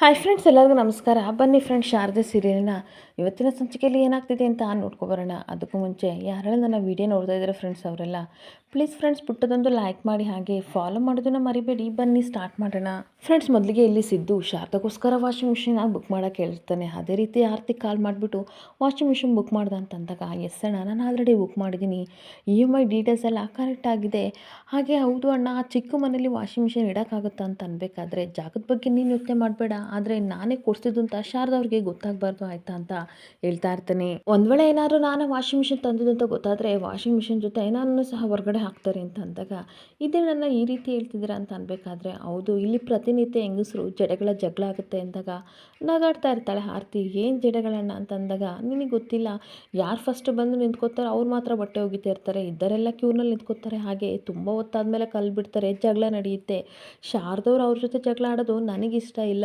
Hi friends ಎಲ್ಲರಿಗೂ ನಮಸ್ಕಾರ. ಬನ್ನಿ ಫ್ರೆಂಡ್ಸ್ ಶಾರದೆ ಸೀರಿಯಲ್ನ ಇವತ್ತಿನ ಸಂಚಿಕೆಯಲ್ಲಿ ಏನಾಗ್ತಿದೆ ಅಂತ ನೋಡ್ಕೊಬರೋಣ ಅದಕ್ಕೂ ಮುಂಚೆ ಯಾರೆಲ್ಲ ನನ್ನ ವೀಡಿಯೋ ನೋಡ್ತಾ ಇದ್ದಾರೆ ಫ್ರೆಂಡ್ಸ್ ಅವರೆಲ್ಲ ಪ್ಲೀಸ್ ಫ್ರೆಂಡ್ಸ್ ಪುಟ್ಟದೊಂದು ಲೈಕ್ ಮಾಡಿ, ಹಾಗೆ ಫಾಲೋ ಮಾಡೋದನ್ನ ಮರಿಬೇಡಿ. ಬನ್ನಿ ಸ್ಟಾರ್ಟ್ ಮಾಡೋಣ. ಫ್ರೆಂಡ್ಸ್ ಮೊದಲಿಗೆ ಇಲ್ಲಿ ಸಿದ್ದು ಶಾರದಗೋಸ್ಕರ ವಾಷಿಂಗ್ ಮಿಷಿನ್ ಬುಕ್ ಮಾಡೋಕ್ಕೆ ಹೇಳ್ತಾನೆ. ಅದೇ ರೀತಿ ಆರ್ತಿ ಕಾಲ್ ಮಾಡಿಬಿಟ್ಟು ವಾಷಿಂಗ್ ಮಿಷಿನ್ ಬುಕ್ ಮಾಡ್ದೆ? ಅಂತಂದಾಗ ಎಸ್ ಅಣ್ಣ, ನಾನು ಆಲ್ರೆಡಿ ಬುಕ್ ಮಾಡಿದ್ದೀನಿ. ಇ ಎಂ ಐ ಡೀಟೇಲ್ಸ್ ಎಲ್ಲ ಕರೆಕ್ಟ್ ಆಗಿದೆ. ಹಾಗೆ ಹೌದು ಅಣ್ಣ ಆ ಚಿಕ್ಕ ಮನೇಲಿ ವಾಷಿಂಗ್ ಮಿಷಿನ್ ಇಡೋಕ್ಕಾಗುತ್ತಾ? ಅಂತ ಅನ್ಬೇಕಾದ್ರೆ, ಜಾಗದ ಬಗ್ಗೆ ನೀನು ಯೋಚನೆ ಮಾಡಬೇಡ. ಆದರೆ ನಾನೇ ಕೊಡ್ಸಿದ್ದು ಅಂತ ಶಾರದವ್ರಿಗೆ ಗೊತ್ತಾಗಬಾರ್ದು ಆಯ್ತಾ ಅಂತ ಹೇಳ್ತಾ ಇರ್ತಾನೆ. ಒಂದು ವೇಳೆ ಏನಾದರೂ ನಾನು ವಾಷಿಂಗ್ ಮಿಷಿನ್ ತಂದಿದ್ದು ಅಂತ ಗೊತ್ತಾದರೆ ವಾಷಿಂಗ್ ಮಿಷಿನ್ ಜೊತೆ ಏನಾದ್ರು ಸಹ ಹೊರಗಡೆ ಹಾಕ್ತಾರೆ ಅಂತ ಅಂದಾಗ, ಇದೇ ನನ್ನ ಈ ರೀತಿ ಹೇಳ್ತಿದ್ದೀರಾ ಅಂತ ಅನ್ಬೇಕಾದ್ರೆ, ಹೌದು, ಇಲ್ಲಿ ಪ್ರತಿನಿತ್ಯ ಹೆಂಗಸರು ಜಡೆಗಳ ಜಗಳ ಆಗುತ್ತೆ ಅಂದಾಗ ನಗಾಡ್ತಾ ಇರ್ತಾಳೆ ಆರ್ತಿ, ಏನು ಜಡೆಗಳನ್ನ? ಅಂತ ಅಂದಾಗ, ನಿನಗೆ ಗೊತ್ತಿಲ್ಲ, ಯಾರು ಫಸ್ಟ್ ಬಂದು ನಿಂತ್ಕೋತಾರೆ ಅವ್ರು ಮಾತ್ರ ಬಟ್ಟೆ ಒಗಿತಾ ಇರ್ತಾರೆ, ಇದ್ದರೆಲ್ಲ ಕ್ಯೂನಲ್ಲಿ ನಿಂತ್ಕೋತಾರೆ ಹಾಗೆ ತುಂಬ ಹೊತ್ತಾದ್ಮೇಲೆ ಮೇಲೆ ಕಲ್ಬಿಡ್ತಾರೆ ಜಗಳ ನಡೆಯುತ್ತೆ. ಶಾರದವ್ರು ಅವ್ರ ಜೊತೆ ಜಗಳ ಆಡೋದು ನನಗಿಷ್ಟ ಇಲ್ಲ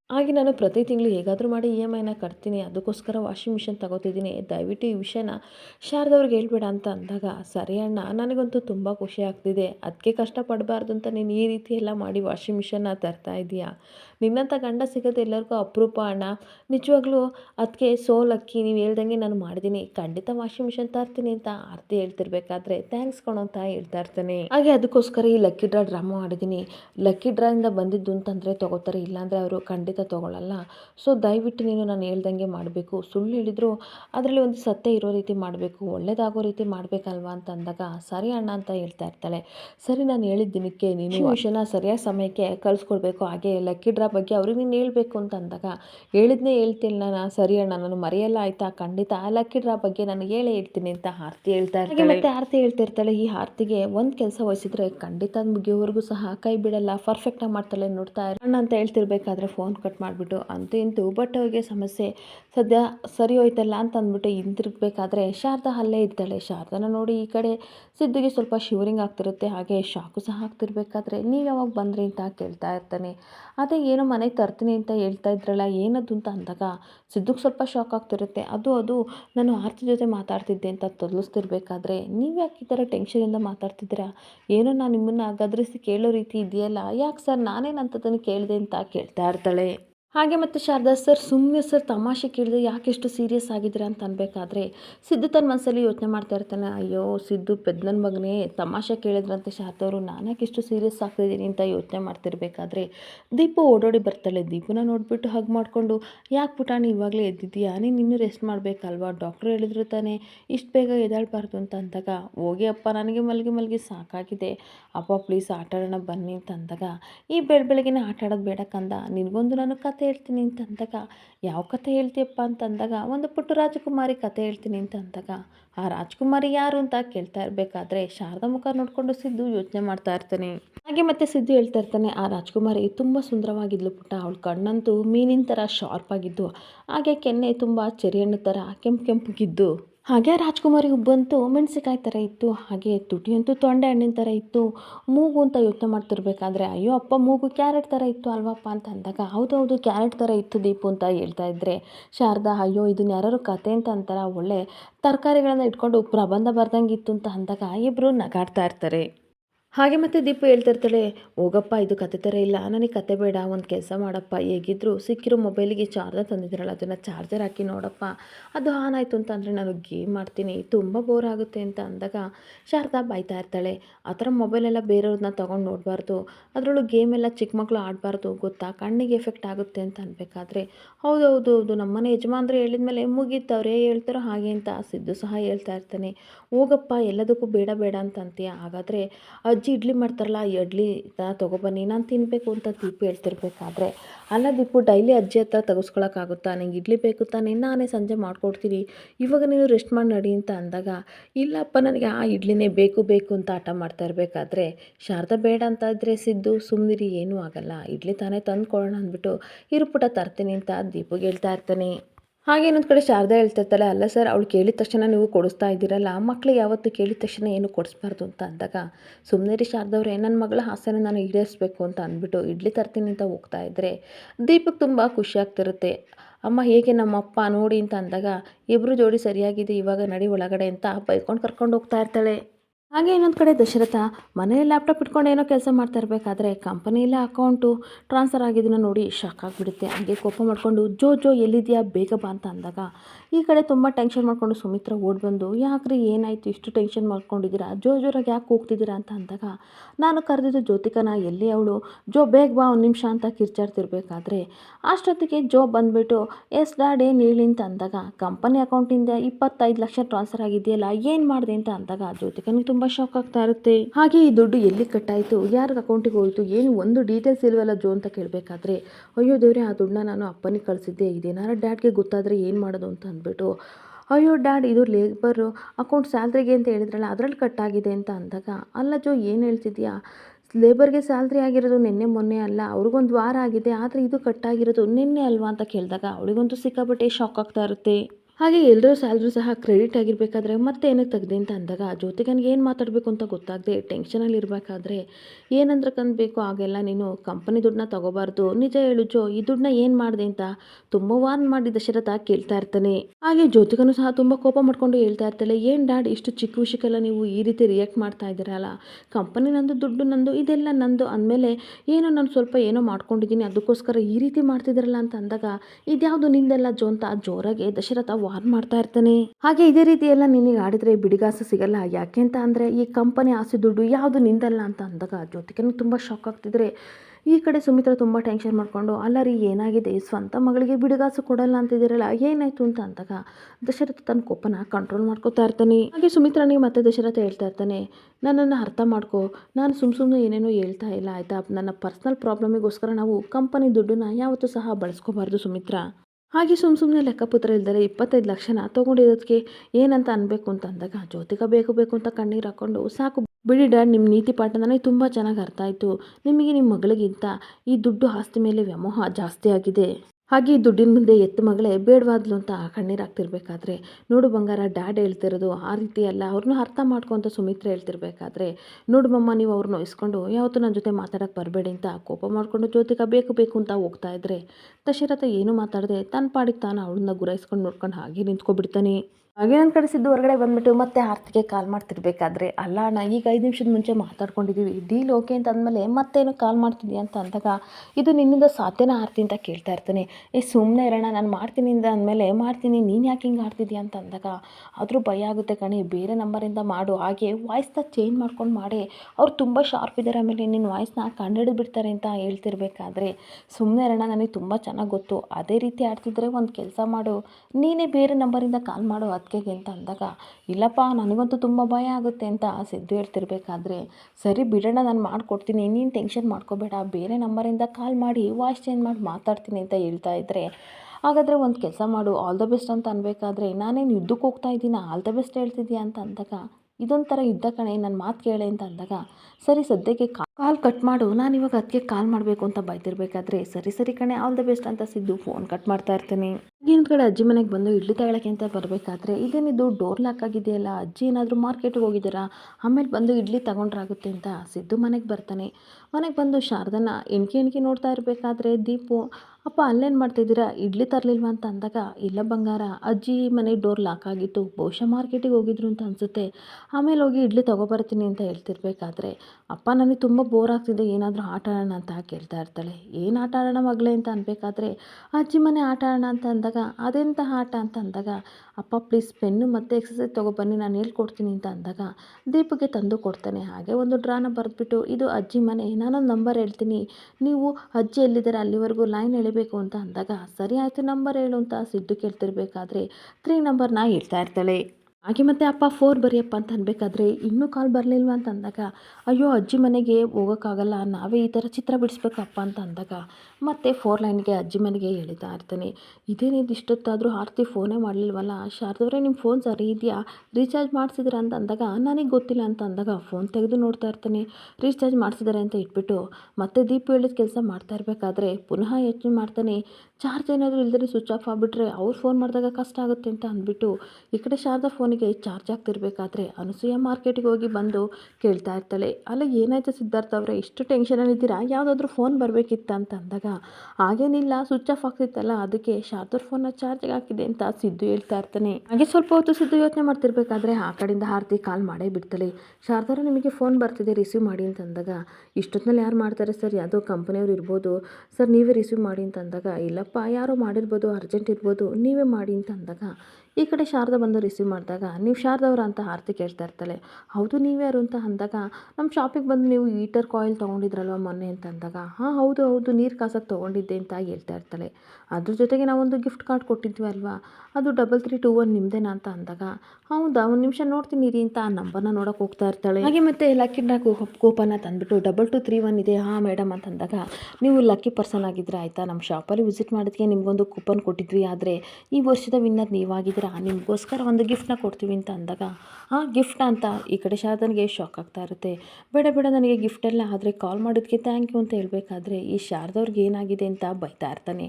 ಹಾಗೆ ನಾನು ಪ್ರತಿ ತಿಂಗಳು ಹೇಗಾದರೂ ಮಾಡಿ ಇ ಎಂ ಐನ ಕಟ್ತೀನಿ, ಅದಕ್ಕೋಸ್ಕರ ವಾಷಿಂಗ್ ಮಿಷಿನ್ ತಗೋತಿದ್ದೀನಿ. ದಯವಿಟ್ಟು ಈ ವಿಷಯನ ಶಾರದವ್ರಿಗೆ ಹೇಳ್ಬೇಡ ಅಂತ ಅಂದಾಗ, ಸರಿ ಅಣ್ಣ, ನನಗಂತೂ ತುಂಬ ಖುಷಿ ಆಗ್ತಿದೆ. ಅದಕ್ಕೆ ಕಷ್ಟಪಡಬಾರ್ದು ಅಂತ ನೀನು ಈ ರೀತಿ ಎಲ್ಲ ಮಾಡಿ ವಾಷಿಂಗ್ ಮಿಷನ್ನ ತರ್ತಾ ಇದೀಯಾ? ನಿನ್ನಂಥ ಗಂಡ ಸಿಗೋದು ಎಲ್ಲರಿಗೂ ಅಪರೂಪ ಅಣ್ಣ. ನಿಜವಾಗ್ಲೂ ಅದಕ್ಕೆ ಸೋಲಕ್ಕಿ ನೀವು ಹೇಳ್ದಂಗೆ ನಾನು ಮಾಡಿದ್ದೀನಿ ಖಂಡಿತ ವಾಷಿಂಗ್ ಮಿಷನ್ ತರ್ತೀನಿ ಅಂತ ಆರ್ತಿ ಹೇಳ್ತಿರ್ಬೇಕಾದ್ರೆ ಥ್ಯಾಂಕ್ಸ್ ಕಣೋ ಅಂತ ಹೇಳ್ತಾ ಇರ್ತಾನೆ. ಹಾಗೆ ಅದಕ್ಕೋಸ್ಕರ ಈ ಲಕ್ಕಿ ಡ್ರಾ ಡ್ರಾಮಾ ಮಾಡಿದ್ದೀನಿ ಲಕ್ಕಿ ಡ್ರಾಯಿಂದ ಬಂದಿದ್ದು ಅಂತಂದರೆ ತೊಗೋತಾರೆ, ಇಲ್ಲಾಂದರೆ ಅವರು ಖಂಡಿತ ತೊಗೊಳ್ಳಲ್ಲ ಸೊ ದಯವಿಟ್ಟು ನೀನು ನಾನು ಹೇಳ್ದಂಗೆ ಮಾಡಬೇಕು. ಸುಳ್ಳು ಹೇಳಿದ್ರು ಅದರಲ್ಲಿ ಒಂದು ಸತ್ಯ ಇರೋ ರೀತಿ ಮಾಡಬೇಕು. ಒಳ್ಳೇದಾಗೋ ರೀತಿ ಮಾಡಬೇಕಲ್ವಾ ಅಂತ ಅಂದಾಗ ಸರಿ ಅಣ್ಣ ಅಂತ ಹೇಳ್ತಾ ಇರ್ತಾಳೆ. ಸರಿ ನಾನು ಹೇಳಿದ ದಿನಕ್ಕೆ ನೀನು ವಿಷಯನ ಸರಿಯಾದ ಸಮಯಕ್ಕೆ ಕಳಿಸ್ಕೊಡ್ಬೇಕು. ಹಾಗೆ ಲಕ್ಕಿ ಡ್ರಾ ಬಗ್ಗೆ ಅವ್ರಿಗೆ ನೀನು ಹೇಳಬೇಕು ಅಂತ ಅಂದಾಗ ಹೇಳಿದ್ನೇ ಹೇಳ್ತೀನಿ ನಾನು ಸರಿ ಅಣ್ಣ ನಾನು ಮರೆಯಲ್ಲ ಆಯ್ತಾ? ಖಂಡಿತ. ಆ ಲಕ್ಕಿ ಡ್ರಾ ಬಗ್ಗೆ ನಾನು ಹೇಳೇ ಹೇಳ್ತೀನಿ ಅಂತ ಆರ್ತಿ ಹೇಳ್ತಾ ಇರ್ತಾಳೆ. ಮತ್ತೆ ಆರ್ತಿ ಹೇಳ್ತಾ ಇರ್ತಾಳೆ ಈ ಆರ್ತಿಗೆ ಒಂದು ಕೆಲಸ ವಹಿಸಿದ್ರೆ ಖಂಡಿತ ಮುಗಿಯೋವರೆಗೂ ಸಹ ಕೈ ಬಿಡಲ್ಲ ಪರ್ಫೆಕ್ಟಾಗಿ ಮಾಡ್ತಾಳೆ ನೋಡ್ತಾ ಇರು. ಅಣ್ಣ ಅಂತ ಹೇಳ್ತಿರ್ಬೇಕಾದ್ರೆ ಫೋನ್ ಕಟ್ ಮಾಡಿಬಿಟ್ಟು ಅಂತೂ ಇಂತು ಬಟ್ ಅವ್ರಿಗೆ ಸಮಸ್ಯೆ ಸದ್ಯ ಸರಿ ಹೋಯ್ತಲ್ಲ ಅಂತ ಅಂದ್ಬಿಟ್ಟು ಹಿಂತಿರುಗಬೇಕಾದ್ರೆ ಶಾರದಾ ಅಲ್ಲೇ ಇದ್ದಾಳೆ ಶಾರದಾನ ನೋಡಿ ಈ ಕಡೆ ಸಿದ್ದುಗೆ ಸ್ವಲ್ಪ ಶಿವರಿಂಗ್ ಆಗ್ತಿರುತ್ತೆ. ಹಾಗೆ ಶಾಕು ಸಹ ಆಗ್ತಿರ್ಬೇಕಾದ್ರೆ ನೀವು ಯಾವಾಗ ಬಂದ್ರಿ ಅಂತ ಕೇಳ್ತಾ ಇರ್ತಾನೆ. ಅದೇ ಏನೋ ಮನೆಗೆ ತರ್ತೀನಿ ಅಂತ ಹೇಳ್ತಾ ಇದ್ರಲ್ಲ, ಏನದು ಅಂತ ಅಂದಾಗ ಸಿದ್ದುಗೆ ಸ್ವಲ್ಪ ಶಾಕ್ ಆಗ್ತಿರುತ್ತೆ. ಅದು ಅದು ನಾನು ಆರ್ತಿ ಜೊತೆ ಮಾತಾಡ್ತಿದ್ದೆ ಅಂತ ತೊದಲಿಸ್ತಿರ್ಬೇಕಾದ್ರೆ ನೀವು ಯಾಕೆ ಈ ಥರ ಟೆನ್ಷನಿಂದ ಮಾತಾಡ್ತಿದ್ದೀರಾ? ಏನೋ ನಾನು ನಿಮ್ಮನ್ನು ಗದರಿಸಿ ಕೇಳೋ ರೀತಿ ಇದೆಯಲ್ಲ, ಯಾಕೆ ಸರ್ ನಾನೇನಂತದನ್ನು ಕೇಳಿದೆ ಅಂತ ಕೇಳ್ತಾ ಇರ್ತಾಳೆ. ಹಾಗೆ ಮತ್ತು ಶಾರದಾ ಸರ್ ಸುಮ್ಮನೆ ಸರ್ ತಮಾಷೆ ಕೇಳಿದೆ ಯಾಕೆ ಎಷ್ಟು ಸೀರಿಯಸ್ ಆಗಿದ್ದೀರಾ ಅಂತ ಅನ್ಬೇಕಾದ್ರೆ, ಸಿದ್ದು ತನ್ನ ಮನಸ್ಸಲ್ಲಿ ಯೋಚನೆ ಮಾಡ್ತಾ ಇರ್ತಾನೆ, ಅಯ್ಯೋ ಸಿದ್ದು ಪೆದ್ದನ ಮಗನೇ, ತಮಾಷೆ ಕೇಳಿದ್ರಂತೆ ಶಾರದವರು ಯಾಕೆ ಇಷ್ಟು ಸೀರಿಯಸ್ ಆಗ್ತಿದ್ದೀನಿ ಅಂತ ಯೋಚನೆ ಮಾಡ್ತಿರ್ಬೇಕಾದ್ರೆ, ದೀಪು ಓಡೋಡಿ ಬರ್ತಾಳೆ. ದೀಪನ ನೋಡಿಬಿಟ್ಟು ಹಗ್ ಮಾಡಿಕೊಂಡು, ಯಾಕೆ ಪುಟಾಣಿ ಇವಾಗಲೇ ಎದ್ದಿದ್ದೀಯಾ? ನೀನು ಇನ್ನೂ ರೆಸ್ಟ್ ಮಾಡಬೇಕಲ್ವಾ? ಡಾಕ್ಟ್ರು ಹೇಳಿದ್ರು ತಾನೇ, ಇಷ್ಟು ಬೇಗ ಎದ್ದಾಳಬಾರ್ದು ಅಂತ ಅಂದಾಗ, ಹೋಗಿ ಅಪ್ಪ, ನನಗೆ ಮಲಗಿ ಮಲಗಿ ಸಾಕಾಗಿದೆ. ಅಪ್ಪ ಪ್ಲೀಸ್ ಆಟಾಡೋಣ ಬನ್ನಿ ಅಂತ ಅಂದಾಗ, ಈ ಬೆಳ ಬೆಳಗ್ಗೆನೇ ಆಟ ಆಡೋದು ಬೇಡ ಕಂದ. ನಿನಗೊಂದು ನಾನು ಕತೆ ಹೇಳ್ತೀನಿ ಅಂತ ಅಂದಾಗ ಯಾವ ಕತೆ ಹೇಳ್ತೀಯಪ್ಪ ಅಂತ ಅಂದಾಗ ಒಂದು ಪುಟ್ಟ ರಾಜಕುಮಾರಿ ಕತೆ ಹೇಳ್ತೀನಿ ಅಂತ ಅಂದಾಗ ಆ ರಾಜಕುಮಾರಿ ಯಾರು ಅಂತ ಕೇಳ್ತಾ ಇರಬೇಕಾದ್ರೆ ಶಾರದಾ ಮುಖ ನೋಡಿಕೊಂಡು ಸಿದ್ದು ಯೋಚನೆ ಮಾಡ್ತಾ ಇರ್ತಾನೆ. ಹಾಗೆ ಮತ್ತೆ ಸಿದ್ದು ಹೇಳ್ತಾ ಇರ್ತಾನೆ, ಆ ರಾಜಕುಮಾರಿ ತುಂಬ ಸುಂದರವಾಗಿದ್ಲು ಪುಟ್ಟ, ಅವಳ ಕಣ್ಣಂತೂ ಮೀನಿನ ಥರ ಶಾರ್ಪ್ ಆಗಿದ್ದು, ಹಾಗೆ ಕೆನ್ನೆ ತುಂಬ ಚೆರಿಹಣ್ಣು ಥರ ಕೆಂಪು ಕೆಂಪಗಿದ್ದು ಹಾಗೆ ರಾಜ್ಕುಮಾರಿ ಹುಬ್ಬಂತೂ ಮೆಣಸಿಕಾಯಿ ಥರ ಇತ್ತು, ಹಾಗೆ ತುಟಿಯಂತೂ ತೊಂಡೆ ಹಣ್ಣಿನ ಥರ ಇತ್ತು, ಮೂಗು ಅಂತ ಯೋಚನೆ ಮಾಡ್ತಿರ್ಬೇಕಾದ್ರೆ, ಅಯ್ಯೋ ಅಪ್ಪ, ಮೂಗು ಕ್ಯಾರೆಟ್ ಥರ ಇತ್ತು ಅಲ್ವಪ್ಪ ಅಂತ ಅಂದಾಗ, ಹೌದು ಹೌದು, ಕ್ಯಾರೆಟ್ ಥರ ಇತ್ತು ದೀಪು ಅಂತ ಹೇಳ್ತಾ ಇದ್ದರೆ ಶಾರದಾ, ಅಯ್ಯೋ, ಇದನ್ನ ಯಾರು ಕತೆ ಅಂತ ಅಂತಾರ, ಒಳ್ಳೆ ತರಕಾರಿಗಳನ್ನ ಇಟ್ಕೊಂಡು ಪ್ರಬಂಧ ಬರ್ದಂಗಿತ್ತು ಅಂತ ಅಂದಾಗ ಇಬ್ಬರು ನಗಾಡ್ತಾ ಇರ್ತಾರೆ. ಹಾಗೆ ಮತ್ತೆ ದೀಪು ಹೇಳ್ತಿರ್ತಾಳೆ ಹೋಗಪ್ಪ, ಇದು ಕತೆ ಥರ ಇಲ್ಲ. ನನಗೆ ಕತೆ ಬೇಡ. ಒಂದು ಕೆಲಸ ಮಾಡಪ್ಪ. ಹೇಗಿದ್ರು ಸಿಕ್ಕಿರೋ ಮೊಬೈಲಿಗೆ ಚಾರ್ಜರ್ ತಂದಿದ್ರಲ್ಲ ಅದನ್ನು ಚಾರ್ಜರ್ ಹಾಕಿ ನೋಡಪ್ಪ. ಅದು ಆನ್ ಆಯಿತು ಅಂತ ಅಂದರೆ ನಾನು ಗೇಮ್ ಮಾಡ್ತೀನಿ. ತುಂಬ ಬೋರ್ ಆಗುತ್ತೆ ಅಂತ ಅಂದಾಗ ಶಾರದಾ ಬೈತಾ ಇರ್ತಾಳೆ, ಆ ಥರ ಮೊಬೈಲೆಲ್ಲ ಬೇರೆಯವ್ರನ್ನ ತೊಗೊಂಡು ನೋಡಬಾರ್ದು. ಅದರಲ್ಲೂ ಗೇಮೆಲ್ಲ ಚಿಕ್ಕ ಮಕ್ಕಳು ಆಡಬಾರ್ದು. ಗೊತ್ತಾ? ಕಣ್ಣಿಗೆ ಎಫೆಕ್ಟ್ ಆಗುತ್ತೆ ಅಂತ ಅನ್ಬೇಕಾದ್ರೆ. ಹೌದು ಹೌದು ಹೌದು. ನಮ್ಮನೆ ಯಜಮಾನ್ರು ಮುಗೀತು. ಅವರೇ ಹೇಳ್ತಾರೋ ಹಾಗೆ ಅಂತ ಸಿದ್ದು ಸಹ ಹೇಳ್ತಾ ಇರ್ತಾನೆ. ಹೋಗಪ್ಪ. ಎಲ್ಲದಕ್ಕೂ ಬೇಡ ಬೇಡ ಅಂತ ಅಂತೀಯ? ಹಾಗಾದರೆ ಅಜ್ಜಿ ಇಡ್ಲಿ ಮಾಡ್ತಾರಲ್ಲ ಈ ಇಡ್ಲಿ ತೊಗೊಬನ್ನಿ, ನಾನು ತಿನ್ನಬೇಕು ಅಂತ ದೀಪು ಹೇಳ್ತಿರ್ಬೇಕಾದ್ರೆ. ಅಲ್ಲ ದೀಪು ಡೈಲಿ ಅಜ್ಜಿ ಹತ್ರ ತೆಗೆಸ್ಕೊಳಕ್ಕಾಗುತ್ತಾ ನಿಂಗೆ ಇಡ್ಲಿ ಬೇಕು ತಾನೇ, ನಾನೇ ಸಂಜೆ ಮಾಡ್ಕೊಡ್ತೀನಿ. ಇವಾಗ ನೀನು ರೆಸ್ಟ್ ಮಾಡಿ ನಡಿ ಅಂತ ಅಂದಾಗ, ಇಲ್ಲಪ್ಪ, ನನಗೆ ಆ ಇಡ್ಲಿನೇ ಬೇಕು ಬೇಕು ಅಂತ ಆಟ ಮಾಡ್ತಾ ಇರಬೇಕಾದ್ರೆ, ಶಾರದ ಬೇಡ ಅಂತ ಇದ್ದರೆ ಸಿದ್ದು ಸುಮ್ಮನಿರಿ ಏನೂ ಆಗಲ್ಲ. ಇಡ್ಲಿ ತಾನೇ ತಂದುಕೊಳ್ಳೋಣ ಅಂದ್ಬಿಟ್ಟು ಇರು ಪುಟ ತರ್ತೀನಿ ಅಂತ ದೀಪುಗೆ ಹೇಳ್ತಾ ಇರ್ತಾನೆ. ಹಾಗೆ ಇನ್ನೊಂದು ಕಡೆ ಶಾರದಾ ಹೇಳ್ತಿರ್ತಾಳೆ, ಅಲ್ಲ ಸರ್, ಅವಳು ಕೇಳಿದ ತಕ್ಷಣ ನೀವು ಕೊಡಿಸ್ತಾ ಇದ್ದೀರಲ್ಲ ಮಕ್ಕಳು ಯಾವತ್ತು ಕೇಳಿದ ತಕ್ಷಣ ಏನು ಕೊಡಿಸ್ಬಾರ್ದು? ಅಂತ ಅಂದಾಗ ಸುಮ್ಮನೆ ರೀ ಶಾರದವ್ರೆ ನನ್ನ ಮಗಳ ಆಸೆನ ನಾನು ಈಡೇರಿಸ್ಬೇಕು ಅಂತ ಅಂದ್ಬಿಟ್ಟು ಇಡ್ಲಿ ತರ್ತೀನಿ ಅಂತ ಹೋಗ್ತಾ ಇದ್ದರೆ ದೀಪಕ್ ತುಂಬ ಖುಷಿ ಆಗ್ತಿರುತ್ತೆ. ಅಮ್ಮ ಹೇಗೆ ನಮ್ಮ ಅಪ್ಪ ನೋಡಿ ಅಂತ ಅಂದಾಗ ಇಬ್ಬರು ಜೋಡಿ ಸರಿಯಾಗಿದೆ, ಇವಾಗ ನಡಿ ಒಳಗಡೆ ಅಂತ ಬೈಕೊಂಡು ಕರ್ಕೊಂಡು ಹೋಗ್ತಾ ಇರ್ತಾಳೆ. ಹಾಗೆ ಇನ್ನೊಂದು ಕಡೆ ದಶರಥ ಮನೇಲಿ ಲ್ಯಾಪ್ಟಾಪ್ ಇಟ್ಕೊಂಡು ಏನೋ ಕೆಲಸ ಮಾಡ್ತಾ ಇರಬೇಕಾದ್ರೆ ಕಂಪನಿಯಲ್ಲೇ ಅಕೌಂಟು ಟ್ರಾನ್ಸ್ಫರ್ ಆಗಿದ್ದನ್ನು ನೋಡಿ ಶಾಕ್ ಆಗಿಬಿಡುತ್ತೆ. ಹಾಗೆ ಕೋಪ ಮಾಡಿಕೊಂಡು, ಜೋ ಜೋ ಎಲ್ಲಿದೆಯಾ ಬೇಗ ಬಾ ಅಂತ ಅಂದಾಗ, ಈ ಕಡೆ ತುಂಬ ಟೆನ್ಷನ್ ಮಾಡಿಕೊಂಡು ಸುಮಿತ್ರ ಓಡಿ ಬಂದು, ಯಾಕ್ರಿ? ಏನಾಯಿತು? ಇಷ್ಟು ಟೆನ್ಷನ್ ಮಾಡ್ಕೊಂಡಿದ್ದೀರಾ? ಜೋ, ಜೋರಾಗಿ ಯಾಕೆ ಹೋಗ್ತಿದ್ದೀರಾ ಅಂತ ಅಂದಾಗ, ನಾನು ಕರೆದಿದ್ದು ಜ್ಯೋತಿಕನ, ಎಲ್ಲಿ ಅವಳು? ಜೋ, ಬೇಗ ಬಾ, ಒಂದು ನಿಮಿಷ ಅಂತ ಕಿರ್ಚಾಡ್ತಿರ್ಬೇಕಾದ್ರೆ. ಅಷ್ಟೊತ್ತಿಗೆ ಜೋ ಬಂದುಬಿಟ್ಟು, ಎಸ್ ಡಾಡ್ ಏನು ಹೇಳಿ? ಅಂತ ಅಂದಾಗ ಕಂಪನಿ ಅಕೌಂಟಿಂದ ಇಪ್ಪತ್ತೈದು ಲಕ್ಷ ಟ್ರಾನ್ಸ್ಫರ್ ಆಗಿದೆಯಲ್ಲ, ಏನು ಮಾಡಿದೆ? ಅಂತ ಅಂದಾಗ, ಜ್ಯೋತಿಕನಿಗೆ ತುಂಬ ಶಾಕ್ ಆಗ್ತಾ ಇರುತ್ತೆ. ಹಾಗೆ ಈ ದುಡ್ಡು ಎಲ್ಲಿ ಕಟ್ಟಾಯಿತು? ಯಾರ ಅಕೌಂಟಿಗೆ ಹೋಯಿತು? ಏನು ಒಂದು ಡೀಟೇಲ್ಸ್ ಇಲ್ವಲ್ಲ ಜೋ ಅಂತ ಕೇಳಬೇಕಾದ್ರೆ, ಅಯ್ಯೋ ದೇವ್ರೆ, ಆ ದುಡ್ಡನ್ನ ನಾನು ಅಪ್ಪನಿಗೆ ಕಳಿಸಿದ್ದೆ. ಇದೇನಾರ ಡ್ಯಾಡ್ಗೆ ಗೊತ್ತಾದರೆ ಏನು ಮಾಡೋದು ಅಂತ ಅಂದ್ಬಿಟ್ಟು, ಅಯ್ಯೋ ಡ್ಯಾಡ್ ಇದು ಲೇಬರು ಅಕೌಂಟ್ ಸ್ಯಾಲ್ರಿಗೆ ಅಂತ ಹೇಳಿದ್ರಲ್ಲ, ಅದರಲ್ಲಿ ಕಟ್ಟಾಗಿದೆ ಅಂತ ಅಂದಾಗ, ಅಲ್ಲ ಜೋ, ಏನು ಹೇಳ್ತಿದ್ಯಾ? ಲೇಬರ್ಗೆ ಸ್ಯಾಲ್ರಿ ಆಗಿರೋದು ನಿನ್ನೆ ಮೊನ್ನೆ ಅಲ್ಲ, ಅವ್ರಿಗೊಂದು ವಾರ ಆಗಿದೆ, ಆದರೆ ಇದು ಕಟ್ಟಾಗಿರೋದು ನಿನ್ನೆ ಅಲ್ವಾ ಅಂತ ಕೇಳಿದಾಗ ಅವಳಿಗಂತೂ ಸಿಕ್ಕಾಪಟ್ಟೆ ಶಾಕ್ ಆಗ್ತಾ ಇರುತ್ತೆ. ಹಾಗೆ ಎಲ್ಲರೂ ಸ್ಯಾಲ್ರಿ ಸಹ ಕ್ರೆಡಿಟ್ ಆಗಿರಬೇಕಾದ್ರೆ ಮತ್ತೆ ಏನಕ್ಕೆ ತೆಗ್ದೆ ಅಂತ ಅಂದಾಗ ಜ್ಯೋತಿಗನ್ಗೆ ಏನು ಮಾತಾಡಬೇಕು ಅಂತ ಗೊತ್ತಾಗದೆ ಟೆನ್ಷನಲ್ಲಿ ಇರಬೇಕಾದ್ರೆ ಏನಂದ್ರೆ ಕಂದ್ಬೇಕು ಆಗೆಲ್ಲ ನೀನು ಕಂಪನಿ ದುಡ್ಡನ್ನ ತಗೋಬಾರ್ದು. ನಿಜ ಹೇಳು ಜೋ, ಈ ದುಡ್ಡನ್ನ ಏನು ಮಾಡಿದೆ ಅಂತ ತುಂಬ ವಾರ್ನ್ ಮಾಡಿ ದಶರಥ ಕೇಳ್ತಾ ಇರ್ತಾನೆ. ಹಾಗೆ ಜ್ಯೋತಿಗನು ಸಹ ತುಂಬ ಕೋಪ ಮಾಡ್ಕೊಂಡು ಹೇಳ್ತಾ ಇರ್ತಾಳೆ, ಏನು ಡ್ಯಾಡ್, ಇಷ್ಟು ಚಿಕ್ಕ ವಿಷಯಕ್ಕೆಲ್ಲ ನೀವು ಈ ರೀತಿ ರಿಯಾಕ್ಟ್ ಮಾಡ್ತಾ ಇದ್ದೀರಲ್ಲ? ಕಂಪನಿ ನಂದು, ದುಡ್ಡು ನಂದು, ಇದೆಲ್ಲ ನಂದು ಅಂದಮೇಲೆ ಏನೋ ನಾನು ಸ್ವಲ್ಪ ಏನೋ ಮಾಡ್ಕೊಂಡಿದ್ದೀನಿ, ಅದಕ್ಕೋಸ್ಕರ ಈ ರೀತಿ ಮಾಡ್ತಿದ್ದೀರಲ್ಲ? ಅಂತ ಅಂದಾಗ, ಇದ್ಯಾವುದು ನಿಂದೆಲ್ಲ ಜೋ ಅಂತ ಜೋರಾಗಿ ದಶರಥ ವಾರ್ನ್ ಮಾಡ್ತಾ ಇರ್ತಾನೆ. ಹಾಗೆ ಇದೇ ರೀತಿ ಎಲ್ಲ ನಿನಗೆ ಆಡಿದ್ರೆ ಬಿಡಿಗಾಸು ಸಿಗಲ್ಲ. ಯಾಕೆ ಅಂತ ಅಂದರೆ ಈ ಕಂಪನಿ ಆಸೆ ದುಡ್ಡು ಯಾವುದು ನಿಂದಲ್ಲ ಅಂತ ಅಂದಾಗ ಜ್ಯೋತಿಕನಿಗೆ ತುಂಬ ಶಾಕ್ ಆಗ್ತಿದ್ರೆ. ಈ ಕಡೆ ಸುಮಿತ್ರ ತುಂಬ ಟೆನ್ಷನ್ ಮಾಡಿಕೊಂಡು ಅಲ್ಲ ರೀ ಏನಾಗಿದೆ? ಸ್ವಂತ ಮಗಳಿಗೆ ಬಿಡುಗಾಸು ಕೊಡಲ್ಲ ಅಂತಿದ್ದೀರಲ್ಲ, ಏನಾಯ್ತು ಅಂತ ಅಂದಾಗ ದಶರಥ ತನ್ನ ಕೋಪನ ಕಂಟ್ರೋಲ್ ಮಾಡ್ಕೋತಾ ಇರ್ತಾನೆ. ಹಾಗೆ ಸುಮಿತ್ರನಿಗೆ ಮತ್ತೆ ದಶರಥ ಹೇಳ್ತಾ ಇರ್ತಾನೆ, ನನ್ನನ್ನು ಅರ್ಥ ಮಾಡ್ಕೋ. ನಾನು ಸುಮ್ಮ ಸುಮ್ಮನೆ ಏನೇನೋ ಹೇಳ್ತಾ ಇಲ್ಲ, ಆಯಿತಾ? ನನ್ನ ಪರ್ಸ್ನಲ್ ಪ್ರಾಬ್ಲಮಿಗೋಸ್ಕರ ನಾವು ಕಂಪನಿ ದುಡ್ಡನ್ನ ಯಾವತ್ತೂ ಸಹ ಬಳಸ್ಕೋಬಾರ್ದು ಸುಮಿತ್ರ. ಹಾಗೆ ಸುಮ್ಮ ಸುಮ್ಮನೆ ಲೆಕ್ಕಪತ್ರ ಇಲ್ದರೆ ಇಪ್ಪತ್ತೈದು ಲಕ್ಷನ ತೊಗೊಂಡಿರೋದಕ್ಕೆ ಏನಂತ ಅನ್ಬೇಕು ಅಂತ ಅಂದಾಗ ಜ್ಯೋತಿಕ ಬೇಕು ಬೇಕು ಅಂತ ಕಣ್ಣೀರು ಹಾಕ್ಕೊಂಡು ಸಾಕು. ಬಿಡಿ ಡ್ಯಾಡ್ ನಿಮ್ಮ ನೀತಿ ಪಾಠ ನನಗೆ ತುಂಬ ಚೆನ್ನಾಗಿ ಅರ್ಥ ಆಯಿತು. ನಿಮಗೆ ನಿಮ್ಮ ಮಗಳಿಗಿಂತ ಈ ದುಡ್ಡು ಆಸ್ತಿ ಮೇಲೆ ವ್ಯಾಮೋಹ ಜಾಸ್ತಿ ಆಗಿದೆ. ಹಾಗೆ ದುಡ್ಡಿನ ಮುಂದೆ ಎತ್ತು ಮಗಳೇ, ಬೇಡವಾದ್ಲು ಅಂತ ಕಣ್ಣೀರಾಗ್ತಿರ್ಬೇಕಾದ್ರೆ ನೋಡು ಬಂಗಾರ, ಡ್ಯಾಡ್ ಹೇಳ್ತಿರೋದು ಆ ರೀತಿ ಅಲ್ಲ ಅವ್ರನ್ನ ಅರ್ಥ ಮಾಡ್ಕೊಂತ ಸುಮಿತ್ರ ಹೇಳ್ತಿರ್ಬೇಕಾದ್ರೆ, ನೋಡು ಮಮ್ಮ, ನೀವು ಅವ್ರನ್ನ ಇಸ್ಕೊಂಡು ಯಾವತ್ತೂ ನನ್ನ ಜೊತೆ ಮಾತಾಡಕ್ಕೆ ಬರಬೇಡಿ ಅಂತ ಕೋಪ ಮಾಡಿಕೊಂಡು ಜ್ಯೋತಿಕ ಬೇಕು ಬೇಕು ಅಂತ ಹೋಗ್ತಾ ಇದ್ರೆ, ದಶರಥ ಏನು ಮಾತಾಡದೆ ತನ್ನ ಪಾಡಿಗೆ ತಾನು ಅವಳನ್ನ ಗುರಾಯಿಸ್ಕೊಂಡು ನೋಡ್ಕೊಂಡು ಹಾಗೆ ನಿಂತ್ಕೊಬಿಡ್ತಾನೆ. ಹಾಗೆ ಕಡೆ ಸಿದ್ದು ಹೊರಗಡೆ ಬಂದ್ಬಿಟ್ಟು ಮತ್ತೆ ಆರ್ತಿಗೆ ಕಾಲ್ ಮಾಡ್ತಿರ್ಬೇಕಾದ್ರೆ, ಅಲ್ಲ ಅಣ್ಣ, ಈಗ ಐದು ನಿಮಿಷದ ಮುಂಚೆ ಮಾತಾಡ್ಕೊಂಡಿದ್ದೀವಿ ಡೀಲ್ ಓಕೆ ಅಂತ ಅಂದಮೇಲೆ ಮತ್ತೇನು ಕಾಲ್ ಮಾಡ್ತಿದ್ಯಾ? ಅಂತ ಅಂದಾಗ, ಇದು ನಿನ್ನಿಂದ ಸಾಧ್ಯನ ಆರ್ತಿ? ಅಂತ ಕೇಳ್ತಾ ಇರ್ತಾನೆ. ಏ ಸುಮ್ಮನೆ ಇರೋಣ ನಾನು ಮಾಡ್ತೀನಿ ಅಂತ ಅಂದಮೇಲೆ ಮಾಡ್ತೀನಿ. ನೀನು ಯಾಕೆ ಹಿಂಗೆ ಆಡ್ತಿದ್ಯಾ? ಅಂತ ಅಂದಾಗ, ಆದರೂ ಭಯ ಆಗುತ್ತೆ ಕಣಿ, ಬೇರೆ ನಂಬರಿಂದ ಮಾಡು. ಹಾಗೆ ವಾಯ್ಸ್ನ ಚೇಂಜ್ ಮಾಡ್ಕೊಂಡು ಮಾಡಿ. ಅವ್ರು ತುಂಬ ಶಾರ್ಪ್ ಇದ್ದಾರೆ ಆಮೇಲೆ ನಿನ್ನ ವಾಯ್ಸ್ನ ಕಂಡು ಬಿಡ್ತಾರೆ ಅಂತ ಹೇಳ್ತಿರ್ಬೇಕಾದ್ರೆ ಸುಮ್ಮನೆ ಇರೋಣ ನನಗೆ ತುಂಬ ಚೆನ್ನಾಗಿ ಗೊತ್ತು. ಅದೇ ರೀತಿ ಆಡ್ತಿದ್ರೆ ಒಂದು ಕೆಲಸ ಮಾಡು. ನೀನೇ ಬೇರೆ ನಂಬರಿಂದ ಕಾಲ್ ಮಾಡು. ಅದಕ್ಕೆ ಅಂತ ಅಂದಾಗ, ಇಲ್ಲಪ್ಪ, ನನಗಂತೂ ತುಂಬ ಭಯ ಆಗುತ್ತೆ ಅಂತ ಸಿದ್ದು ಹೇಳ್ತಿರ್ಬೇಕಾದ್ರೆ, ಸರಿ ಬಿಡೋಣ ನಾನು ಮಾಡಿಕೊಡ್ತೀನಿ, ನೀನು ಟೆನ್ಷನ್ ಮಾಡ್ಕೋಬೇಡ, ಬೇರೆ ನಂಬರಿಂದ ಕಾಲ್ ಮಾಡಿ ವಾಯ್ಸ್ ಚೇಂಜ್ ಮಾಡಿ ಮಾತಾಡ್ತೀನಿ ಅಂತ ಹೇಳ್ತಾ ಇದ್ದರೆ ಹಾಗಾದರೆ ಒಂದು ಕೆಲಸ ಮಾಡು ಆಲ್ ದ ಬೆಸ್ಟ್ ಅಂತ ಅನ್ಬೇಕಾದ್ರೆ, ನಾನೇನು ಯುದ್ಧಕ್ಕೆ ಹೋಗ್ತಾ ಇದ್ದೀನಿ ಆಲ್ ದ ಬೆಸ್ಟ್ ಹೇಳ್ತಿದ್ಯಾ ಅಂತ ಅಂದಾಗ, ಇದೊಂಥರ ಯುದ್ಧ ಕಣೆ ನನ್ನ ಮಾತು ಕೇಳೆ ಅಂತ ಅಂದಾಗ, ಸರಿ ಸದ್ಯಕ್ಕೆ ಕಾಲ್ ಕಟ್ ಮಾಡು. ನಾನು ಇವಾಗ ಅದಕ್ಕೆ ಕಾಲ್ ಮಾಡಬೇಕು ಅಂತ ಬೈತಿರ್ಬೇಕಾದ್ರೆ ಸರಿ ಸರಿ ಕಣೆ ಆಲ್ ದ ಬೆಸ್ಟ್ ಅಂತ ಸಿದ್ದು ಫೋನ್ ಕಟ್ ಮಾಡ್ತಾ ಇರ್ತೀನಿ. ಕಡೆ ಅಜ್ಜಿ ಮನೆಗೆ ಬಂದು ಇಡ್ಲಿ ತಗೊಳಕ್ಕೆ ಅಂತ ಬರಬೇಕಾದ್ರೆ ಇದೇನಿದು ಡೋರ್ ಲಾಕ್ ಆಗಿದೆಯಲ್ಲ, ಅಜ್ಜಿ ಏನಾದರೂ ಮಾರ್ಕೆಟ್ಗೆ ಹೋಗಿದ್ದಾರಾ ಆಮೇಲೆ ಬಂದು ಇಡ್ಲಿ ತಗೊಂಡ್ರಾಗುತ್ತೆ ಅಂತ ಸಿದ್ದು ಮನೆಗೆ ಬರ್ತಾನೆ. ಮನೆಗೆ ಬಂದು ಶಾರದನ ಎಣ್ಕೆ ಎಣ್ಕೆ ನೋಡ್ತಾ ಇರಬೇಕಾದ್ರೆ, ದೀಪು, ಅಪ್ಪ ಅಲ್ಲೇನು ಮಾಡ್ತಿದ್ದೀರಾ ಇಡ್ಲಿ ತರಲಿಲ್ವ? ಅಂತ ಅಂದಾಗ, ಇಲ್ಲ ಬಂಗಾರ, ಅಜ್ಜಿ ಮನೆ ಡೋರ್ ಲಾಕ್ ಆಗಿತ್ತು, ಬಹುಶಃ ಮಾರ್ಕೆಟಿಗೆ ಹೋಗಿದ್ರು ಅಂತ ಅನಿಸುತ್ತೆ. ಆಮೇಲೆ ಹೋಗಿ ಇಡ್ಲಿ ತೊಗೊಬರ್ತೀನಿ ಅಂತ ಹೇಳ್ತಿರ್ಬೇಕಾದ್ರೆ, ಅಪ್ಪ ನನಗೆ ತುಂಬ ಬೋರ್ ಆಗ್ತಿದೆ ಏನಾದರೂ ಆಟ ಆಡೋಣ ಅಂತ ಕೇಳ್ತಾ ಇರ್ತಾಳೆ. ಏನು ಆಟ ಆಡೋಣ ಮಗಳೇ? ಅಂತ ಅನ್ಬೇಕಾದ್ರೆ, ಅಜ್ಜಿ ಮನೆ ಆಟ ಆಡೋಣ ಅಂತ ಅಂದಾಗ ಅದೆಂತಹ ಆಟ ಅಂತ ಅಂದಾಗ, ಅಪ್ಪ ಪ್ಲೀಸ್ ಪೆನ್ನು ಮತ್ತು ಎಕ್ಸಸೈಸ್ ತೊಗೊಬನ್ನಿ ನಾನು ಹೇಳ್ಕೊಡ್ತೀನಿ ಅಂತ ಅಂದಾಗ ದೀಪಕ್ಕೆ ತಂದು ಕೊಡ್ತಾನೆ. ಹಾಗೆ ಒಂದು ಡ್ರಾನ ಬರೆದ್ಬಿಟ್ಟು, ಇದು ಅಜ್ಜಿ ಮನೆ, ನಾನೊಂದು ನಂಬರ್ ಹೇಳ್ತೀನಿ. ನೀವು ಅಜ್ಜಿ ಎಲ್ಲಿದ್ದಾರೆ, ಅಲ್ಲಿವರೆಗೂ ಲೈನ್ ಎಳಿಬೇಕು ಅಂತ ಅಂದಾಗ, ಸರಿ, ಆಯಿತು ನಂಬರ್ ಹೇಳು ಅಂತ ಸಿದ್ದು ಕೇಳ್ತಿರ್ಬೇಕಾದ್ರೆ ತ್ರೀ ನಂಬರ್ನ ಹೇಳ್ತಾ ಇರ್ತಾಳೆ. ಹಾಗೆ ಮತ್ತೆ ಅಪ್ಪ ಫೋರ್ ಬರೆಯಪ್ಪ ಅಂತ ಅನ್ಬೇಕಾದ್ರೆ ಇನ್ನೂ ಕಾಲ್ ಬರಲಿಲ್ವಾ ಅಂತ ಅಂದಾಗ, ಅಯ್ಯೋ, ಅಜ್ಜಿ ಮನೆಗೆ ಹೋಗೋಕ್ಕಾಗಲ್ಲ, ನಾವೇ ಈ ಥರ ಚಿತ್ರ ಬಿಡಿಸ್ಬೇಕಪ್ಪ ಅಂತ ಅಂದಾಗ ಮತ್ತೆ ಫೋರ್ ಲೈನ್ಗೆ ಅಜ್ಜಿ ಮನೆಗೆ ಎಳಿತಾ ಇರ್ತಾನೆ ಇದೇನಿದು ಇಷ್ಟೊತ್ತಾದರೂ ಆರ್ತಿ ಫೋನೇ ಮಾಡಲಿಲ್ವಲ್ಲ? ಶಾರದವ್ರೆ ನಿಮ್ಮ ಫೋನ್ ಸರಿ ಇದೆಯಾ? ರೀಚಾರ್ಜ್ ಮಾಡಿಸಿದ್ರ ಅಂತ ಅಂದಾಗ, ನನಗೆ ಗೊತ್ತಿಲ್ಲ ಅಂತ ಅಂದಾಗ ಫೋನ್ ತೆಗೆದು ನೋಡ್ತಾ ಇರ್ತಾನೆ. ರೀಚಾರ್ಜ್ ಮಾಡಿಸಿದ್ದಾರೆ ಅಂತ ಇಟ್ಬಿಟ್ಟು ಮತ್ತೆ ದೀಪ ಹೇಳಿದ ಕೆಲಸ ಮಾಡ್ತಾ ಇರಬೇಕಾದ್ರೆ ಪುನಃ ಯೋಚನೆ ಮಾಡ್ತಾನೆ. ಚಾರ್ಜ್ ಏನಾದರೂ ಇಲ್ದೇ ಸ್ವಿಚ್ ಆಫ್ ಆಗಿಬಿಟ್ರೆ ಅವ್ರು ಫೋನ್ ಮಾಡಿದಾಗ ಕಷ್ಟ ಆಗುತ್ತೆ ಅಂತ ಅಂದ್ಬಿಟ್ಟು ಈ ಕಡೆ ಶಾರದಾ ಫೋನಿಗೆ ಚಾರ್ಜ್ ಆಗ್ತಿರ್ಬೇಕಾದ್ರೆ ಅನಸೂಯ ಮಾರ್ಕೆಟಿಗೆ ಹೋಗಿ ಬಂದು ಕೇಳ್ತಾ ಇರ್ತಾಳೆ. ಅಲ್ಲ, ಏನಾಯ್ತು ಸಿದ್ಧಾರ್ಥ ಅವರೇ? ಇಷ್ಟು ಟೆನ್ಷನಲ್ಲಿದ್ದೀರಾ ಯಾವುದಾದ್ರೂ ಫೋನ್ ಬರಬೇಕಿತ್ತ ಅಂತ ಅಂದಾಗ, ಹಾಗೇನಿಲ್ಲ ಸ್ವಿಚ್ ಆಫ್ ಆಗ್ತಿತ್ತಲ್ಲ, ಅದಕ್ಕೆ ಶಾರ್ದೂರ್ ಫೋನ್ನ ಚಾರ್ಜಿಗೆ ಹಾಕಿದೆ ಅಂತ ಸಿದ್ದು ಹೇಳ್ತಾ ಇರ್ತಾನೆ. ಹಾಗೆ ಸ್ವಲ್ಪ ಹೊತ್ತು ಸಿದ್ದು ಯೋಚನೆ ಮಾಡ್ತಿರ್ಬೇಕಾದ್ರೆ ಆ ಕಡೆಯಿಂದ ಆರತಿ ಕಾಲ್ ಮಾಡೇ ಬಿಡ್ತಾಳೆ. ಶಾರದಾರ ನಿಮಗೆ ಫೋನ್ ಬರ್ತಿದೆ ರಿಸೀವ್ ಮಾಡಿ ಅಂತ ಅಂದಾಗ ಇಷ್ಟೊತ್ತಿನಲ್ಲಿ ಯಾರು ಮಾಡ್ತಾರೆ ಸರ್? ಯಾವುದೋ ಕಂಪನಿಯವ್ರು ಇರ್ಬೋದು. ಸರ್, ನೀವೇ ರಿಸೀವ್ ಮಾಡಿ ಅಂತ ಅಂದಾಗ ಇಲ್ಲಪ್ಪ ಯಾರೋ ಮಾಡಿರ್ಬೋದು ಅರ್ಜೆಂಟ್ ಇರ್ಬೋದು ನೀವೇ ಮಾಡಿ ಅಂತ ಅಂದಾಗ ಈ ಕಡೆ ಶಾರದಾ ಬಂದು ರಿಸೀವ್ ಮಾಡಿದಾಗ ನೀವು ಶಾರದವ್ರ ಅಂತ ಆರತಿ ಕೇಳ್ತಾ ಇರ್ತಾಳೆ. ಹೌದು ನೀವ್ಯಾರು ಅಂತ ಅಂದಾಗ ನಮ್ಮ ಶಾಪಿಗೆ ಬಂದು ನೀವು ಈಟರ್ ಕಾಯಿಲ್ ತೊಗೊಂಡಿದ್ರಲ್ವ ಮೊನ್ನೆ ಅಂತ ಅಂದಾಗ, ಹಾಂ, ಹೌದು ಹೌದು, ನೀರು ಕಾಸಕ್ಕೆ ತೊಗೊಂಡಿದ್ದೆ ಅಂತ ಹೇಳ್ತಾ ಇರ್ತಾಳೆ. ಅದ್ರ ಜೊತೆಗೆ ನಾವೊಂದು ಗಿಫ್ಟ್ ಕಾರ್ಡ್ ಕೊಟ್ಟಿದ್ವಿ ಅಲ್ವಾ? ಅದು ಡಬಲ್ ತ್ರೀ ಟೂ ಒನ್ ನಿಮ್ಮದೇನಾ ಅಂತ ಅಂದಾಗ, ಹೌದಾ, ಒಂದು ನಿಮಿಷ ನೋಡ್ತೀನಿ ರೀ ಅಂತ ಆ ನಂಬರ್ನ ನೋಡೋಕೆ ಹೋಗ್ತಾ ಇರ್ತಾಳೆ. ಹಾಗೆ ಮತ್ತೆ ಲಕ್ಕಿ ಡ್ರಾ ಕೂಪನ್ನ ತಂದುಬಿಟ್ಟು ಡಬಲ್ ಟು ತ್ರೀ ಒನ್ ಇದೆ, ಹಾಂ ಮೇಡಮ್ ಅಂತ ಅಂದಾಗ, ನೀವು ಲಕ್ಕಿ ಪರ್ಸನ್ ಆಗಿದ್ರೆ ಆಯಿತಾ ನಮ್ಮ ಶಾಪಲ್ಲಿ ವಿಸಿಟ್ ಮಾಡಿದ್ಕೆ ನಿಮಗೊಂದು ಕೂಪನ್ ಕೊಟ್ಟಿದ್ವಿ, ಆದರೆ ಈ ವರ್ಷದ ವಿನ್ನರ್ ನೀವಾಗಿದ್ದೀರಾ ನಿಮಗೋಸ್ಕರ ಒಂದು ಗಿಫ್ಟ್ನ ಕೊಡ್ತೀವಿ ಅಂತ ಅಂದಾಗ ಹಾಂ ಗಿಫ್ಟ್ ಅಂತ ಈ ಕಡೆ ಶಾರದನಿಗೆ ಶಾಕ್ ಆಗ್ತಾ ಇರುತ್ತೆ. ಬೇಡ ಬೇಡ, ನನಗೆ ಗಿಫ್ಟ್ ಎಲ್ಲ ಆದರೆ ಕಾಲ್ ಮಾಡೋದಕ್ಕೆ ಥ್ಯಾಂಕ್ ಯು ಅಂತ ಹೇಳಬೇಕಾದ್ರೆ ಈ ಶಾರದವ್ರಿಗೆ ಏನಾಗಿದೆ ಅಂತ ಬೈತಾ ಇರ್ತಾನೆ.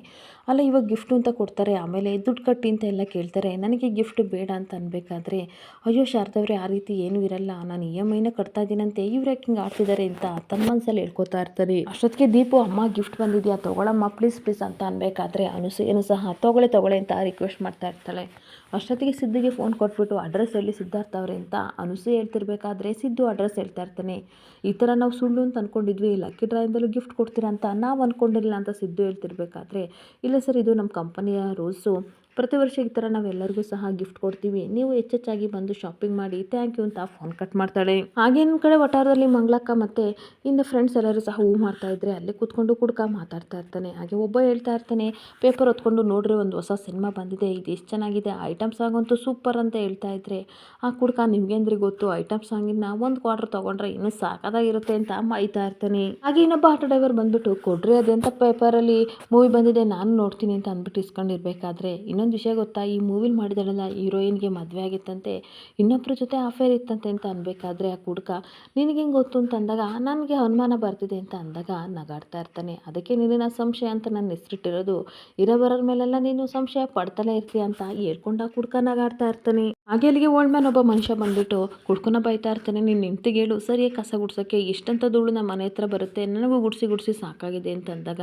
ಅಲ್ಲ, ಇವಾಗ ಗಿಫ್ಟು ಅಂತ ಕೊಡ್ತಾರೆ, ಆಮೇಲೆ ದುಡ್ಡು ಕಟ್ಟಿ ಅಂತ ಎಲ್ಲ ಕೇಳ್ತಾರೆ, ನನಗೆ ಗಿಫ್ಟ್ ಬೇಡ ಅಂತ ಅನ್ಬೇಕಾದ್ರೆ, ಅಯ್ಯೋ ಶಾರದವ್ರೆ, ಆ ರೀತಿ ಏನೂ ಇರಲ್ಲ, ನಾನು ಇ ಎಂ ಐನ ಕಟ್ತಾ ಇದ್ದೀನಂತೆ, ಇವ್ರು ಯಾಕೆ ಹಿಂಗೆ ಆಡ್ತಿದ್ದಾರೆ ಅಂತ ತನ್ನ ಮನಸ್ಸಲ್ಲಿ ಹೇಳ್ಕೊತಾ ಇರ್ತಾರೆ. ಅಷ್ಟೊತ್ತಿಗೆ ದೀಪು, ಅಮ್ಮ ಗಿಫ್ಟ್ ಬಂದಿದೆಯಾ? ತೊಗೊಳಮ್ಮ ಪ್ಲೀಸ್ ಪ್ಲೀಸ್ ಅಂತ ಅನ್ಬೇಕಾದ್ರೆ ಅನುಸೂಯನು ಸಹ ತೊಗೊಳೆ ತೊಗೊಳೆ ಅಂತ ರಿಕ್ವೆಸ್ಟ್ ಮಾಡ್ತಾ ಇರ್ತಾಳೆ. ಅಷ್ಟೊತ್ತಿಗೆ ಸಿದ್ಧಿಗೆ ಫೋನ್ ಕೊಟ್ಬಿಟ್ಟು, ಅಡ್ರೆಸ್ ಎಲ್ಲಿ ಸಿದ್ಧಾರ್ಥ ಅವ್ರೆ ಅಂತ ಅನುಸೂಯ ಹೇಳ್ತಿರ್ಬೇಕಾದ್ರೆ ಸಿದ್ದು ಅಡ್ರೆಸ್ ಹೇಳ್ತಾ ಇರ್ತಾನೆ. ಈ ಥರ ನಾವು ಸುಳ್ಳು ಅಂತ ಅಂದ್ಕೊಂಡಿದ್ವಿ ಲಕ್ಕಿ ಡ್ರಾಯಿಂದಲ್ಲೂ ಗಿಫ್ಟ್ ಕೊಡ್ತೀರಾ ಅಂತ ನಾವು ಅಂದ್ಕೊಂಡಿರಲಿಲ್ಲ ಅಂತ ಸಿದ್ದು ಹೇಳ್ತಿರ್ಬೇಕಾದ್ರೆ, ಇಲ್ಲ ಸರ್, ಇದು ನಮ್ಮ ಕಂಪನಿಯ ರೂಲ್ಸು ಪ್ರತಿ ವರ್ಷ ಈ ಥರ ನಾವೆಲ್ಲರಿಗೂ ಸಹ ಗಿಫ್ಟ್ ಕೊಡ್ತೀವಿ. ನೀವು ಹೆಚ್ಚೆಚ್ಚಾಗಿ ಬಂದು ಶಾಪಿಂಗ್ ಮಾಡಿ ಥ್ಯಾಂಕ್ ಯು ಅಂತ ಫೋನ್ ಕಟ್ ಮಾಡ್ತಾಳೆ. ಹಾಗೇನು ಕಡೆ ವಟಾರದಲ್ಲಿ ಮಂಗ್ಲಕ್ಕ ಮತ್ತು ಇಂದ ಫ್ರೆಂಡ್ಸ್ ಎಲ್ಲರೂ ಸಹ ಹೂ ಮಾಡ್ತಾ ಇದ್ರೆ ಅಲ್ಲೇ ಕೂತ್ಕೊಂಡು ಕುಡ್ಕ ಮಾತಾಡ್ತಾ ಇರ್ತಾನೆ. ಹಾಗೆ ಒಬ್ಬ ಹೇಳ್ತಾ ಇರ್ತಾನೆ ಪೇಪರ್ ಹೊತ್ಕೊಂಡು ನೋಡ್ರಿ ಒಂದು ಹೊಸ ಸಿನಿಮಾ ಬಂದಿದೆ, ಇದು ಎಷ್ಟು ಚೆನ್ನಾಗಿದೆ ಐಟಮ್ ಸಾಂಗ್ ಅಂತೂ ಸೂಪರ್ ಅಂತ ಹೇಳ್ತಾ ಇದ್ರೆ, ಆ ಕುಡ್ಕ ನಿಮ್ಗೆಂದ್ರಿ ಗೊತ್ತು ಐಟಮ್ ಸಾಂಗಿನ ಒಂದು ಕ್ವಾರ್ಟರ್ ತೊಗೊಂಡ್ರೆ ಇನ್ನೂ ಸಾಕಾಗಿರುತ್ತೆ ಅಂತ ಮೈತಾ ಇರ್ತಾನೆ. ಹಾಗೆ ಇನ್ನೊಬ್ಬ ಆಟೋ ಡ್ರೈವರ್ ಬಂದ್ಬಿಟ್ಟು, ಕೊಡ್ರಿ ಅದೆಂತ ಪೇಪರಲ್ಲಿ ಮೂವಿ ಬಂದಿದೆ, ನಾನು ನೋಡ್ತೀನಿ ಅಂತ ಅಂದ್ಬಿಟ್ಟು ಇಸ್ಕೊಂಡಿರ್ಬೇಕಾದ್ರೆ ಇನ್ನೊಂದು ವಿಷಯ ಗೊತ್ತಾ? ಈ ಮೂವಿಲಿ ಮಾಡಿದಳಲ್ಲ ಹೀರೋಯಿನ್ಗೆ ಮದುವೆ ಆಗಿತ್ತಂತೆ ಇನ್ನೊಬ್ಬರ ಜೊತೆ ಅಫೇರ್ ಇತ್ತಂತೆ ಅಂತ ಅನ್ಬೇಕಾದ್ರೆ ಆ ಕುಡ್ಕ, ನಿನಗೆ ಹೆಂಗೆ ಗೊತ್ತು ಅಂತ ಅಂದಾಗ, ನನಗೆ ಅನುಮಾನ ಬರ್ತಿದೆ ಅಂತ ಅಂದಾಗ ನಗಾಡ್ತಾ ಇರ್ತಾನೆ. ಅದಕ್ಕೆ ನಿನ್ನ ಸಂಶಯ ಅಂತ ನನ್ನ ಹೆಸರಿಟ್ಟಿರೋದು ಇರೋ ಬರೋರ ಮೇಲೆಲ್ಲ ನೀನು ಸಂಶಯ ಪಡ್ತಲೇ ಇರ್ತೀಯ ಅಂತ ಹೇಳ್ಕೊಂಡು ಆ ಕುಡ್ಕ ನಗಾಡ್ತಾ ಇರ್ತಾನೆ. ಹಾಗೆ ಅಲ್ಲಿಗೆ ಓಲ್ಡ್ ಮ್ಯಾನ್ ಒಬ್ಬ ಮನುಷ್ಯ ಬಂದ್ಬಿಟ್ಟು ಕುಡ್ಕೊನ ಬೈತಾ ಇರ್ತಾನೆ, ನೀನು ನಿಂತಿಗೆ ಹೇಳು ಸರಿಯಾಗಿ ಕಸ ಗುಡ್ಸೋಕ್ಕೆ ಇಷ್ಟಂತ ಧೂಳು ನಮ್ಮ ಮನೆ ಹತ್ರ ಬರುತ್ತೆ, ನನಗೂ ಗುಡಿಸಿ ಗುಡಿಸಿ ಸಾಕಾಗಿದೆ ಅಂತ ಅಂದಾಗ,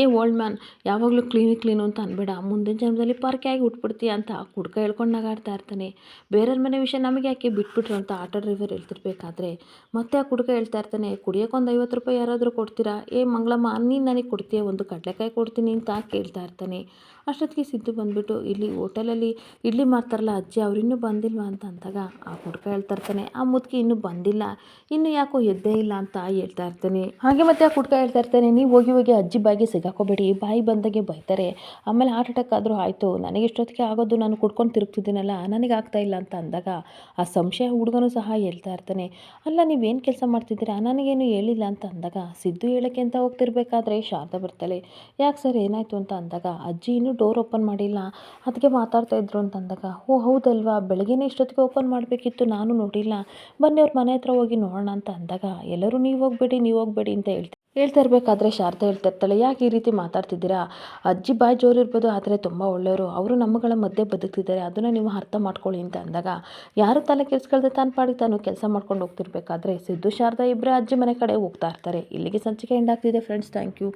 ಏ ಓಲ್ಡ್ ಮ್ಯಾನ್ ಯಾವಾಗಲೂ ಕ್ಲೀನು ಕ್ಲೀನು ಅಂತ ಅನ್ಬೇಡ, ಮುಂದಿನ ಜನ್ಮದಲ್ಲಿ ಪಾರ್ಕೆ ಆಗಿ ಉಟ್ಬಿಡ್ತೀಯ ಅಂತ ಕುಡ್ಕ ಹೇಳ್ಕೊಂಡು ನಗಾಡ್ತಾ ಇರ್ತಾನೆ. ಬೇರೆಯವ್ರ ಮನೆ ವಿಷಯ ನಮಗೆ ಯಾಕೆ ಬಿಟ್ಬಿಟ್ರು ಅಂತ ಆಟೋ ಡ್ರೈವರ್ ಹೇಳ್ತಿರ್ಬೇಕಾದ್ರೆ, ಮತ್ತೆ ಆ ಕುಡ್ಕ ಹೇಳ್ತಾ ಇರ್ತಾನೆ ಕುಡಿಯೋಕೆ ಒಂದು ಐವತ್ತು ರೂಪಾಯಿ ಯಾರಾದರೂ ಕೊಡ್ತೀರಾ? ಏ ಮಂಗಳಮ್ಮ, ನೀನು ನನಗೆ ಕೊಡ್ತೀಯ? ಒಂದು ಕಡಲೆಕಾಯಿ ಕೊಡ್ತೀನಿ ಅಂತ ಕೇಳ್ತಾ ಇರ್ತಾನೆ. ಅಷ್ಟೊತ್ತಿಗೆ ಸಿದ್ದು ಬಂದ್ಬಿಟ್ಟು, ಇಲ್ಲಿ ಹೋಟೆಲಲ್ಲಿ ಇಡ್ಲಿ ಮಾಡ್ತಾರಲ್ಲ ಅಜ್ಜಿ ಅವರಿನ್ನೂ ಬಂದಿಲ್ವಾ? ಅಂತ ಅಂದಾಗ, ಆ ಹುಡುಗ ಹೇಳ್ತಾ ಇರ್ತಾನೆ, ಆ ಮುದುಕಿ ಇನ್ನೂ ಬಂದಿಲ್ಲ, ಇನ್ನು ಯಾಕೋ ಎದ್ದೇ ಇಲ್ಲ ಅಂತ ಹೇಳ್ತಾ ಇರ್ತಾನೆ. ಹಾಗೆ ಮತ್ತೆ ಆ ಹುಡುಗ ಹೇಳ್ತಾ ಇರ್ತಾನೆ, ನೀವು ಹೋಗಿ ಹೋಗಿ ಅಜ್ಜಿ ಬಾಯಿಗೆ ಸಿಗಾಕೋಬೇಡಿ ಬಾಯಿ ಬಂದಾಗೆ ಬೈತಾರೆ, ಆಮೇಲೆ ಹಾರ್ಟ್ ಅಟ್ಯಾಕ್ ಆದರೂ ಆಯಿತು, ನನಗೆ ಇಷ್ಟೊತ್ತಿಗೆ ಆಗೋದು ನಾನು ಕುಡ್ಕೊಂಡು ತಿರುಗ್ತಿದ್ದೀನಲ್ಲ, ನನಗೆ ಆಗ್ತಾ ಇಲ್ಲ ಅಂತ ಅಂದಾಗ, ಆ ಸಂಶಯ ಹುಡುಗನೂ ಸಹ ಹೇಳ್ತಾ ಇರ್ತಾನೆ, ಅಲ್ಲ, ನೀವೇನು ಕೆಲಸ ಮಾಡ್ತಿದ್ದೀರಾ? ನನಗೇನು ಹೇಳಿಲ್ಲ ಅಂತ ಅಂದಾಗ, ಸಿದ್ದು ಹೇಳೋಕ್ಕೆ ಅಂತ ಹೋಗ್ತಿರ್ಬೇಕಾದ್ರೆ ಶಾರದಾ ಬರ್ತಾಳೆ, ಯಾಕೆ ಸರ್ ಏನಾಯಿತು? ಅಂತ ಅಂದಾಗ, ಅಜ್ಜಿ ಇನ್ನೂ ಡೋರ್ ಓಪನ್ ಮಾಡಿಲ್ಲ. ಅದಕ್ಕೆ ಮಾತಾಡ್ತಾ ಇದ್ರು ಅಂತ ಅಂದಾಗ ಓ, ಹೌದಲ್ವಾ? ಬೆಳಗ್ಗೆನೇ ಇಷ್ಟೊತ್ತಿಗೆ ಓಪನ್ ಮಾಡಬೇಕಿತ್ತು, ನಾನು ನೋಡಿಲ್ಲ. ಬನ್ನಿ ಅವ್ರ ಮನೆ ಹತ್ರ ಹೋಗಿ ನೋಡೋಣ ಅಂತ ಅಂದಾಗ, ಎಲ್ಲರೂ ನೀವು ಹೋಗಬೇಡಿ ನೀವು ಹೋಗಬೇಡಿ ಅಂತ ಹೇಳ್ತಾರೆ ಹೇಳ್ತಾ ಇರಬೇಕಾದ್ರೆ ಶಾರದಾ ಹೇಳ್ತಾ ಇರ್ತಾಳೆ, ಯಾಕೆ ಈ ರೀತಿ ಮಾತಾಡ್ತಿದ್ದೀರಾ? ಅಜ್ಜಿ ಬಾಯಿ ಜೋರು ಇರ್ಬೋದು, ಆದರೆ ತುಂಬ ಒಳ್ಳೆಯವರು. ಅವರು ನಮ್ಮಗಳ ಮಧ್ಯೆ ಬದುಕ್ತಿದ್ದಾರೆ, ಅದನ್ನು ನೀವು ಅರ್ಥ ಮಾಡ್ಕೊಳ್ಳಿ ಅಂತ ಅಂದಾಗ, ಯಾರು ತಲೆ ಕೆಡಿಸ್ಕೊಳ್ದೆ ತಾನು ಪಾಡಿ ತಾನು ಕೆಲಸ ಮಾಡ್ಕೊಂಡು ಹೋಗ್ತಿರ್ಬೇಕಾದ್ರೆ, ಸಿದ್ದು, ಶಾರದಾ ಇಬ್ಬರೇ ಅಜ್ಜಿ ಮನೆ ಕಡೆ ಹೋಗ್ತಾ ಇರ್ತಾರೆ. ಇಲ್ಲಿಗೆ ಸಂಚಿಕೆ ಎಂಡ್ ಆಗ್ತಿದೆ ಫ್ರೆಂಡ್ಸ್ ಥ್ಯಾಂಕ್ ಯು